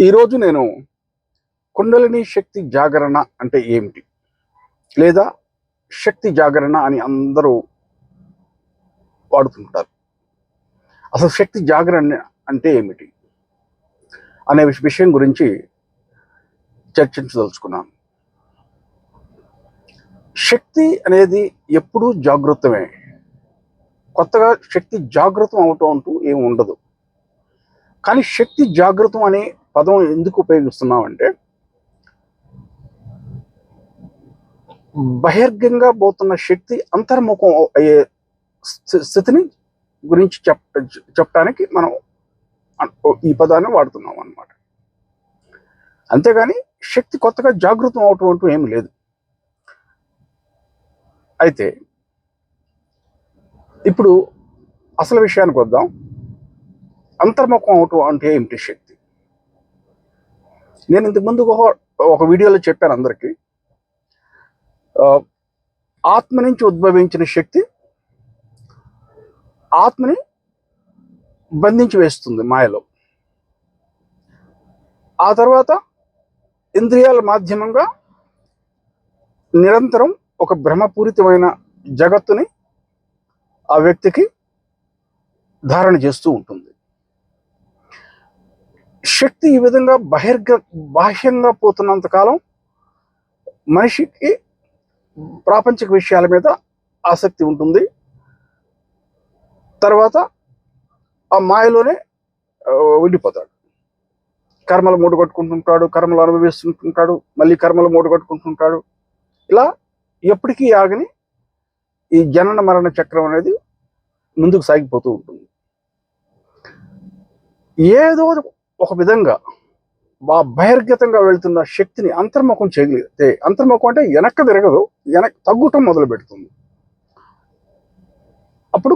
ఈరోజు నేను కుండలిని శక్తి జాగరణ అంటే ఏమిటి? లేదా శక్తి జాగరణ అని అందరూ వాడుతుంటారు. అసలు శక్తి జాగరణ అంటే ఏమిటి? అనే విషయం గురించి చర్చించదలుచుకున్నాను. శక్తి అనేది ఎప్పుడూ జాగృతమే. కొత్తగా శక్తి జాగృతం అవటం అంటూ ఏమి ఉండదు. కానీ శక్తి జాగృతం అనే పదం ఎందుకు ఉపయోగిస్తున్నామంటే బహిర్గంగా పోతున్న శక్తి అంతర్ముఖం అయ్యే స్థితిని గురించి చెప్ చెప్పడానికి మనం ఈ పదాన్ని వాడుతున్నాం అన్నమాట. అంతేగాని శక్తి కొత్తగా జాగృతం అవటం అంటూ ఏమి లేదు. అయితే ఇప్పుడు అసలు విషయానికి వద్దాం. అంతర్ముఖం అవటం అంటే ఏమిటి శక్తి? నేను ఇంతకు ముందు ఒక- వీడియోలో చెప్పాను అందరికీ. ఆత్మ నుంచి ఉద్భవించిన శక్తి ఆత్మని బంధించి వేస్తుంది మాయలో. ఆ తర్వాత ఇంద్రియాల మాధ్యమంగా నిరంతరం ఒక భ్రమపూరితమైన జగత్తుని ఆ వ్యక్తికి ధారణ చేస్తూ ఉంటుంది. శక్తి ఈ విధంగా బహిర్గ బాహ్యంగా పోతున్నంత కాలం మనిషికి ప్రాపంచిక విషయాల మీద ఆసక్తి ఉంటుంది. తర్వాత ఆ మాయలోనే ఉండిపోతాడు. కర్మలు మూడు కట్టుకుంటుంటాడు కర్మలు అనుభవిస్తుంటుంటాడు మళ్ళీ కర్మలు మూడు కట్టుకుంటుంటాడు. ఇలా ఎప్పటికీ ఆగని ఈ జనన మరణ చక్రం అనేది ముందుకు సాగిపోతూ ఉంటుంది. ఏదో ఒక విధంగా బా బహిర్గతంగా వెళ్తున్న శక్తిని అంతర్ముఖం చేయగలిగితే అంతర్ముఖం అంటే వెనక్కి తిరగదు వెనక్ తగ్గటం మొదలు పెడుతుంది అప్పుడు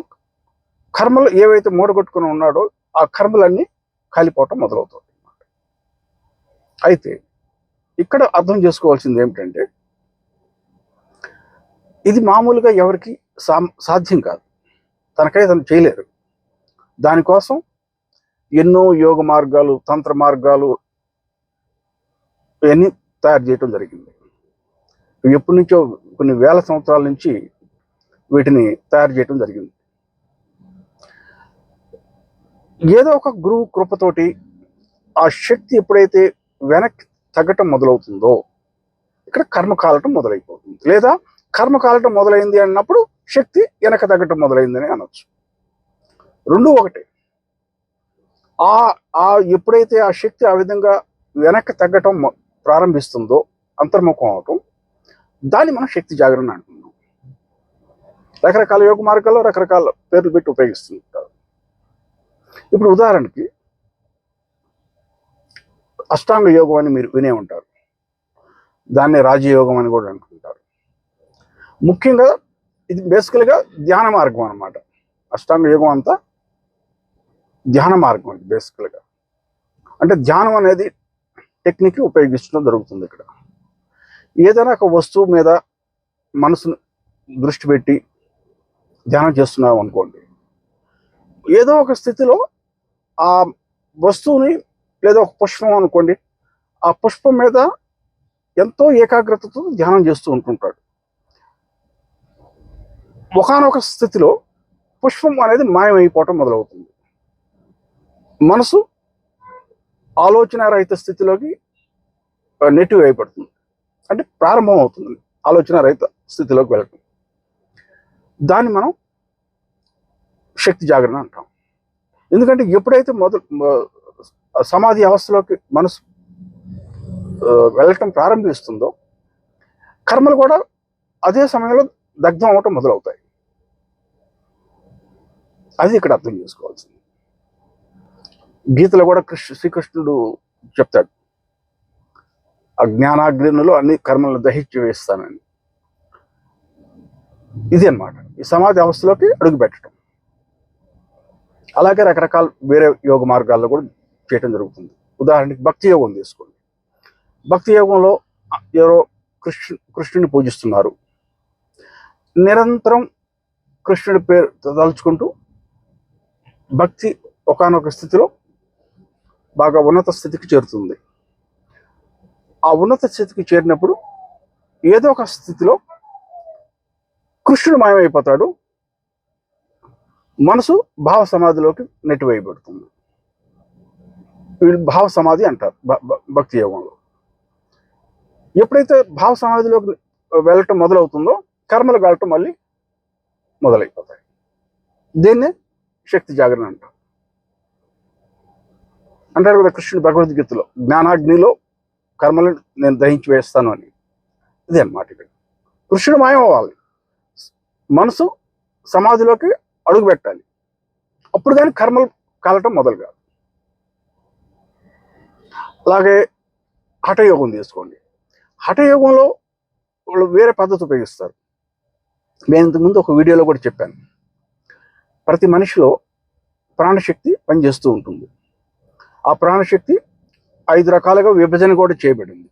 కర్మలు ఏవైతే మూడగొట్టుకుని ఉన్నాడో ఆ కర్మలన్నీ కాలిపోవటం మొదలవుతుంది. అయితే ఇక్కడ అర్థం చేసుకోవాల్సింది ఏమిటంటే ఇది మామూలుగా ఎవరికి సా సాధ్యం కాదు. తనకై తను చేయలేరు దానికోసం ఎన్నో యోగ మార్గాలు తంత్ర మార్గాలు ఇవన్నీ తయారు చేయటం జరిగింది. ఎప్పటి నుంచో కొన్ని వేల సంవత్సరాల నుంచి వీటిని తయారు చేయటం జరిగింది. ఏదో ఒక గురువు కృపతోటి ఆ శక్తి ఎప్పుడైతే వెనక్కి తగ్గటం మొదలవుతుందో ఇక్కడ కర్మ కాలటం మొదలైపోతుంది. లేదా కర్మ కాలటం మొదలైంది అన్నప్పుడు శక్తి వెనక తగ్గటం మొదలైందని అనొచ్చు. రెండు ఒకటే. ఆ ఆ ఎప్పుడైతే ఆ శక్తి ఆ విధంగా వెనక్కి తగ్గటం ప్రారంభిస్తుందో అంతర్ముఖం అవటం దాన్ని మనం శక్తి జాగరణ అంటున్నాం. రకరకాల యోగ మార్గాల్లో రకరకాల పేర్లు పెట్టి ఉపయోగిస్తుంటారు. ఇప్పుడు ఉదాహరణకి అష్టాంగ యోగం అని మీరు వినే ఉంటారు. దాన్ని రాజయోగం అని కూడా అనుకుంటారు ముఖ్యంగా ఇది బేసికల్గా ధ్యాన మార్గం అనమాట అష్టాంగ యోగం అంతా ధ్యాన మార్గం ఇది బేసికల్గా అంటే ధ్యానం అనేది టెక్నిక్ ఉపయోగించడం జరుగుతుంది ఇక్కడ. ఏదైనా ఒక వస్తువు మీద మనసును దృష్టి పెట్టి ధ్యానం చేస్తున్నాం అనుకోండి ఏదో ఒక స్థితిలో ఆ వస్తువుని లేదా ఒక పుష్పం అనుకోండి ఆ పుష్పం మీద ఎంతో ఏకాగ్రతతో ధ్యానం చేస్తూ ఉంటుంటాడు. ఒకనొక స్థితిలో పుష్పం అనేది మాయమైపోవటం మొదలవుతుంది. మనసు ఆలోచన రహిత స్థితిలోకి నెటివ్ అయిపడుతుంది అంటే ప్రారంభం అవుతుంది. ఆలోచన రహిత స్థితిలోకి వెళ్ళటం. దాన్ని మనం శక్తి జాగరణ అంటాం. ఎందుకంటే ఎప్పుడైతే మొదలు సమాధి అవస్థలోకి మనసు వెళ్ళటం ప్రారంభిస్తుందో కర్మలు కూడా అదే సమయంలో దగ్ధం అవటం మొదలవుతాయి. అది ఇక్కడ అర్థం చేసుకోవాల్సింది. గీతలో కూడా కృష్ణ శ్రీకృష్ణుడు చెప్తాడు. ఆ జ్ఞానాగ్నిలో అన్ని కర్మలను దహించి వేస్తానని. ఇది అన్నమాట. ఈ సమాధి అవస్థలోకి అడుగుపెట్టడం అలాగే రకరకాల వేరే యోగ మార్గాల్లో కూడా చేయటం జరుగుతుంది. ఉదాహరణకి భక్తి యోగం తీసుకోండి. భక్తి యోగంలో ఎవరో కృష్ణు కృష్ణుని పూజిస్తున్నారు. నిరంతరం కృష్ణుడి పేరు తలుచుకుంటూ భక్తి ఒకానొక స్థితిలో బాగా ఉన్నత స్థితికి చేరుతుంది. ఆ ఉన్నత స్థితికి చేరినప్పుడు ఏదో ఒక స్థితిలో కృష్ణుడు మాయమైపోతాడు. మనసు భావ సమాధిలోకి నెట్టివేయబడుతుంది. వీళ్ళు భావ సమాధి అంటారు భ- భక్తి యోగంలో. ఎప్పుడైతే భావ సమాధిలోకి వెళ్ళటం మొదలవుతుందో కర్మలు వెళ్ళటం మళ్ళీ మొదలైపోతాయి. దీన్నే శక్తి జాగరణ అంటారు. అంటారు కదా కృష్ణుడు భగవద్గీతలో జ్ఞానాగ్నిలో కర్మలను నేను దహించి వేస్తాను అని. ఇదే అన్నమాట ఇక్కడ. కృష్ణుడు మాయమవ్వాలి మనసు సమాధిలోకి అడుగు పెట్టాలి. అప్పుడు కానీ కర్మలు కాలటం మొదలు కాదు. అలాగే హఠయోగం తీసుకోండి. హఠయోగంలో వాళ్ళు వేరే పద్ధతి ఉపయోగిస్తారు. నేను ఇంతకుముందు ఒక వీడియోలో కూడా చెప్పాను. ప్రతి మనిషిలో ప్రాణశక్తి పనిచేస్తూ ఉంటుంది. ఆ ప్రాణశక్తి ఐదు రకాలుగా విభజన కూడా చేయబడింది.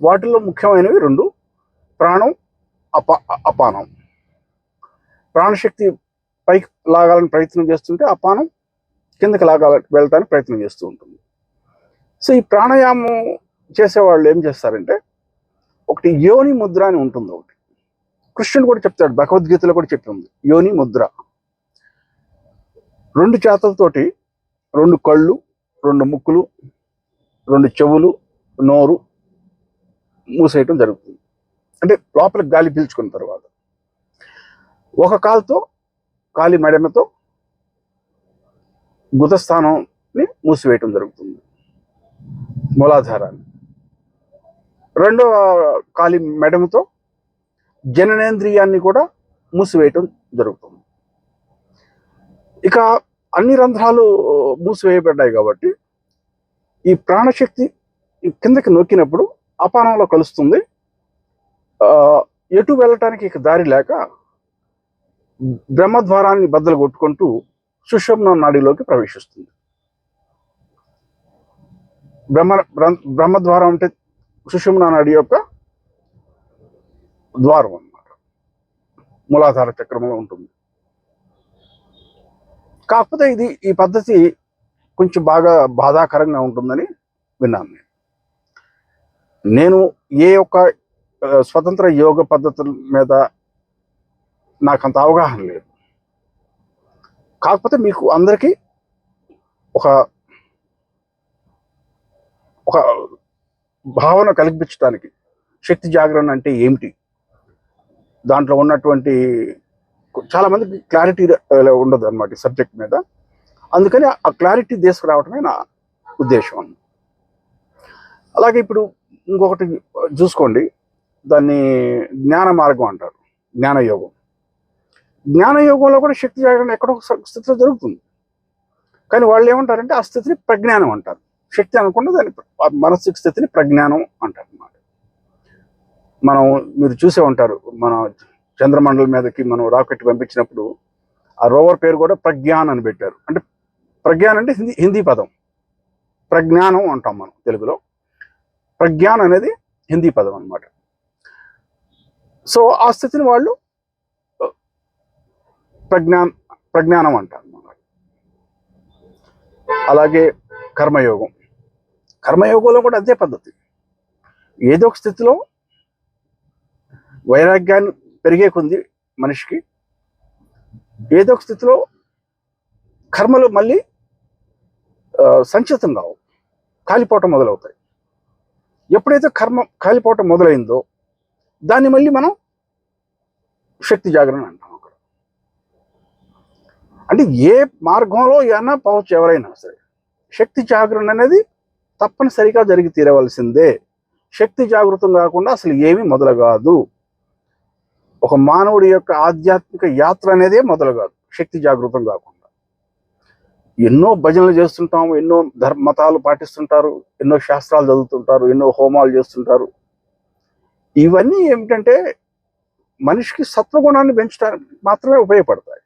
వాటిల్లో ముఖ్యమైనవి రెండు ప్రాణం అపా అపానం. ప్రాణశక్తి పైకి లాగాలని ప్రయత్నం చేస్తుంటే అపానం కిందకి లాగాల వెళ్ళటానికి ప్రయత్నం చేస్తూ ఉంటుంది. సో ఈ ప్రాణాయామం చేసేవాళ్ళు ఏం చేస్తారంటే ఒకటి యోని ముద్ర అని ఉంటుంది ఒకటి. కృష్ణుడు కూడా చెప్తాడు భగవద్గీతలో కూడా చెప్పింది యోని ముద్ర. రెండు చేతలతోటి రెండు కళ్ళు రెండు ముక్కులు రెండు చెవులు నోరు మూసేయటం జరుగుతుంది. అంటే లోపల గాలి పీల్చుకున్న తర్వాత. ఒక కాలుతో కాలి మెడమతో గుతస్థానాన్ని మూసివేయటం జరుగుతుంది. మూలాధారాన్ని. రెండో కాలి మెడమతో జననేంద్రియాన్ని కూడా మూసివేయటం జరుగుతుంది. ఇక అన్ని రంధ్రాలు మూసివేయబడ్డాయి కాబట్టి ఈ ప్రాణశక్తి కిందకి నొక్కినప్పుడు అపానంలో కలుస్తుంది. ఎటు వెళ్ళటానికి ఇక దారి లేక బ్రహ్మద్వారాన్ని బద్దలు కొట్టుకుంటూ సుషుమ్న నాడిలోకి ప్రవేశిస్తుంది. బ్రహ్మ బ్రహ్మ- బ్రహ్మద్వారం అంటే సుషుమ్న నాడి యొక్క ద్వారం అన్నమాట. మూలాధార చక్రంలో ఉంటుంది. కాకపోతే ఇది ఈ పద్ధతి కొంచెం బాగా బాధాకరంగా ఉంటుందని విన్నాను నేను. నేను ఏ ఒక్క స్వతంత్ర యోగ పద్ధతుల మీద నాకు అంత అవగాహన లేదు. కాకపోతే మీకు అందరికీ ఒక ఒక భావన కల్పించడానికి శక్తి జాగరణ అంటే ఏమిటి? దాంట్లో ఉన్నటువంటి చాలా మందికి క్లారిటీ ఉండదు అనమాట ఈ సబ్జెక్ట్ మీద. అందుకని ఆ క్లారిటీ తీసుకురావటమే నా ఉద్దేశం. అలాగే ఇప్పుడు ఇంకొకటి చూసుకోండి. దాన్ని జ్ఞాన మార్గం అంటారు. జ్ఞానయోగం. జ్ఞానయోగంలో కూడా శక్తి జాగరణ ఎక్కడో స్థితిలో జరుగుతుంది. కానీ వాళ్ళు ఏమంటారంటే ఆ స్థితిని ప్రజ్ఞానం అంటారు. శక్తి అనుకున్న దాని ఆ మనస్సు స్థితిని ప్రజ్ఞానం అంటారు అన్నమాట. మనం మీరు చూసే ఉంటారు మన చంద్రమండలం మీదకి మనం రాకెట్ పంపించినప్పుడు ఆ రోవర్ పేరు కూడా ప్రజ్ఞాన్ అని పెట్టారు. అంటే ప్రజ్ఞాన్ అంటే హిందీ హిందీ పదం. ప్రజ్ఞానం అంటాం మనం తెలుగులో. ప్రజ్ఞాన్ అనేది హిందీ పదం అన్నమాట. సో ఆ స్థితిని వాళ్ళు ప్రజ్ఞాన్ ప్రజ్ఞానం అంటారు అలాగే కర్మయోగం. కర్మయోగంలో కూడా అదే పద్ధతి. ఏదో ఒక స్థితిలో వైరాగ్యాన్ని పెరిగే కొంది మనిషికి ఏదో ఒక స్థితిలో కర్మలు మళ్ళీ సంచితం కావు కాలిపోవటం మొదలవుతాయి. ఎప్పుడైతే కర్మ కాలిపోవటం మొదలైందో దాన్ని మళ్ళీ మనం శక్తి జాగరణ అంటాం అక్కడ. అంటే ఏ మార్గంలో అయినా పోవచ్చు ఎవరైనా సరే శక్తి జాగరణ అనేది తప్పనిసరిగా జరిగి తీరవలసిందే. శక్తి జాగృతం కాకుండా అసలు ఏమీ మొదలు కాదు ఒక మానవుడి యొక్క ఆధ్యాత్మిక యాత్ర అనేదే మొదలు కాదు శక్తి జాగృతం కాకుండా. ఎన్నో భజనలు చేస్తుంటాము ఎన్నో ధర్మ మతాలు పాటిస్తుంటారు ఎన్నో శాస్త్రాలు చదువుతుంటారు ఎన్నో హోమాలు చేస్తుంటారు. ఇవన్నీ ఏమిటంటే మనిషికి సత్వగుణాన్ని పెంచడానికి మాత్రమే ఉపయోగపడతాయి.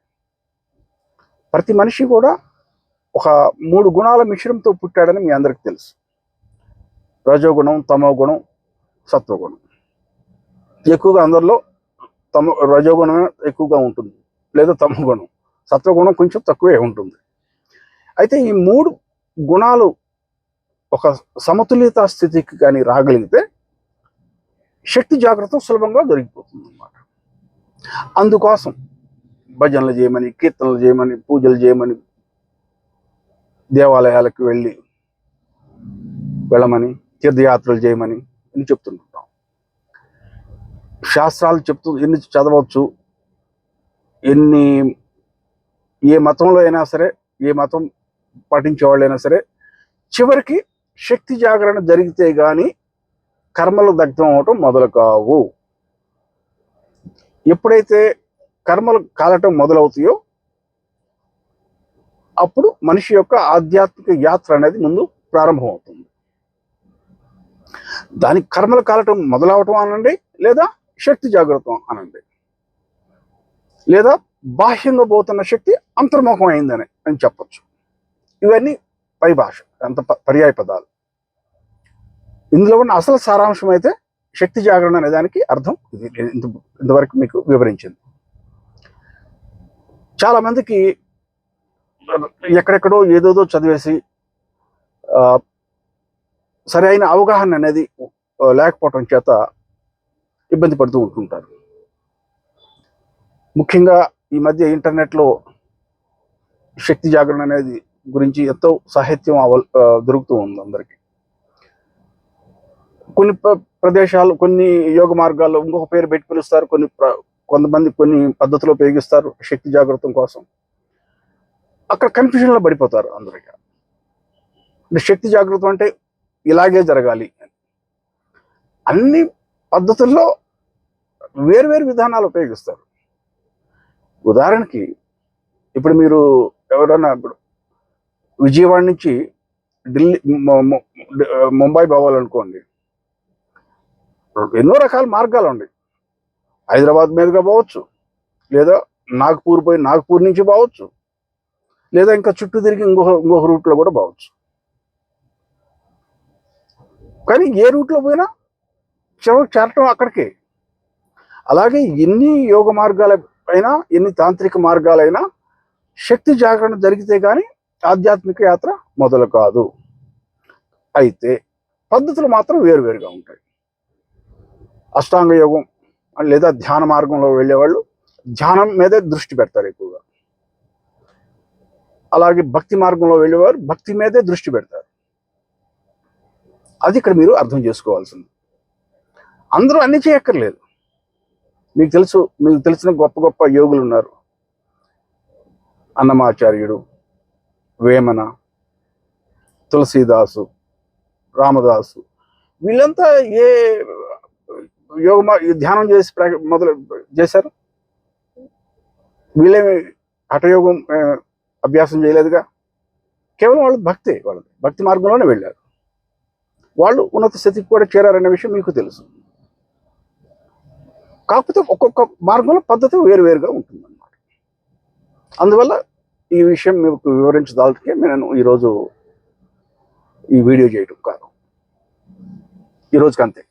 ప్రతి మనిషి కూడా ఒక మూడు గుణాల మిశ్రమంతో పుట్టాడని మీ అందరికీ తెలుసు. రజోగుణం తమో గుణం సత్వగుణం. ఎక్కువగా అందరిలో తమ రజోగుణం ఎక్కువగా ఉంటుంది. లేదా తమ గుణం. సత్వగుణం కొంచెం తక్కువే ఉంటుంది. అయితే ఈ మూడు గుణాలు ఒక సమతుల్యత స్థితికి కానీ రాగలిగితే శక్తి జాగ్రత్త సులభంగా దొరికిపోతుంది అన్నమాట అందుకోసం భజనలు చేయమని కీర్తనలు చేయమని పూజలు చేయమని దేవాలయాలకు వెళ్ళి వెళ్ళమని తీర్థయాత్రలు చేయమని అని చెప్తున్నాం. శాస్త్రాలు చెప్తూ ఎన్ని చదవచ్చు ఎన్ని ఏ మతంలో అయినా సరే ఏ మతం పాటించే వాళ్ళైనా సరే చివరికి శక్తి జాగరణ జరిగితే కానీ కర్మలు దగ్ధం అవటం మొదలు కావు. ఎప్పుడైతే కర్మలు కాలటం మొదలవుతాయో అప్పుడు మనిషి యొక్క ఆధ్యాత్మిక యాత్ర అనేది ముందు ప్రారంభమవుతుంది. దానికి కర్మలు కాలటం మొదలవటం అనండి లేదా శక్తి జాగ్రత్తం అనండి. లేదా బాహ్యంగా పోతున్న శక్తి అంతర్ముఖం అయిందని అని చెప్పొచ్చు. ఇవన్నీ పరిభాష అంత పర్యాయ పదాలు. ఇందులో ఉన్న అసలు సారాంశం అయితే శక్తి జాగరణ అనే దానికి అర్థం ఇది ఇంత ఇంతవరకు మీకు వివరించింది. చాలా మందికి ఎక్కడెక్కడో ఏదోదో చదివేసి ఆ, సరైన అవగాహన అనేది లేకపోవటం చేత ఇబ్బంది పడుతూ ఉంటుంటారు. ముఖ్యంగా ఈ మధ్య ఇంటర్నెట్లో శక్తి జాగరణ అనేది గురించి ఎంతో సాహిత్యం దొరుకుతూ ఉంది అందరికీ. కొన్ని ప్రదేశాలు కొన్ని యోగ మార్గాల్లో ఇంకొక పేరు పెట్టి పిలుస్తారు. కొన్ని ప్ర- కొంతమంది కొన్ని పద్ధతులు ఉపయోగిస్తారు శక్తి జాగ్రత్తం కోసం. అక్కడ కన్ఫ్యూజన్లో పడిపోతారు అందరికీ. అంటే శక్తి జాగ్రత్తం అంటే ఇలాగే జరగాలి అన్ని పద్ధతుల్లో వేరు విధానాలు ఉపయోగిస్తారు. ఉదాహరణకి ఇప్పుడు మీరు ఎవరైనా ఇప్పుడు విజయవాడ నుంచి ఢిల్లీ ముంబై పోవాలనుకోండి. ఎన్నో రకాల మార్గాలు ఉన్నాయి. హైదరాబాద్ మీదుగా పోవచ్చు. లేదా నాగ్పూర్ పోయి నాగ్పూర్ నుంచి పోవచ్చు. లేదా ఇంకా చుట్టూ తిరిగి ఇంకొక ఇంకొక రూట్లో కూడా పోవచ్చు. కానీ ఏ రూట్లో పోయినా చివరికి చేరటం అక్కడికే. అలాగే ఎన్ని యోగ మార్గాల ఎన్ని తాంత్రిక మార్గాలైనా శక్తి జాగరణ జరిగితే కానీ ఆధ్యాత్మిక యాత్ర మొదలు కాదు. అయితే పద్ధతులు మాత్రం వేరువేరుగా ఉంటాయి. అష్టాంగ యోగం లేదా ధ్యాన మార్గంలో వెళ్ళేవాళ్ళు ధ్యానం మీదే దృష్టి పెడతారు ఎక్కువగా. అలాగే భక్తి మార్గంలో వెళ్ళేవారు భక్తి మీదే దృష్టి పెడతారు. అది ఇక్కడ మీరు అర్థం చేసుకోవాల్సింది. అందరూ అన్ని చేయక్కర్లేదు. మీకు తెలుసు మీకు తెలిసిన గొప్ప గొప్ప యోగులు ఉన్నారు. అన్నమాచార్యుడు వేమన తులసీదాసు రామదాసు. వీళ్ళంతా ఏ యోగ ధ్యానం చేసి మొదలు చేశారు? వీళ్ళేమి హఠయోగం అభ్యాసం చేయలేదుగా? కేవలం వాళ్ళు భక్తే వాళ్ళది. భక్తి మార్గంలోనే వెళ్ళారు. వాళ్ళు ఉన్నత స్థితికి కూడా చేరారనే విషయం మీకు తెలుసు. కాకపోతే ఒక్కొక్క మార్గంలో పద్ధతి వేరువేరుగా ఉంటుంది అన్నమాట అందువల్ల ఈ విషయం మీకు వివరించదాల్కే నేను ఈరోజు ఈ వీడియో చేయడం కారణం. ఈరోజుకి అంతే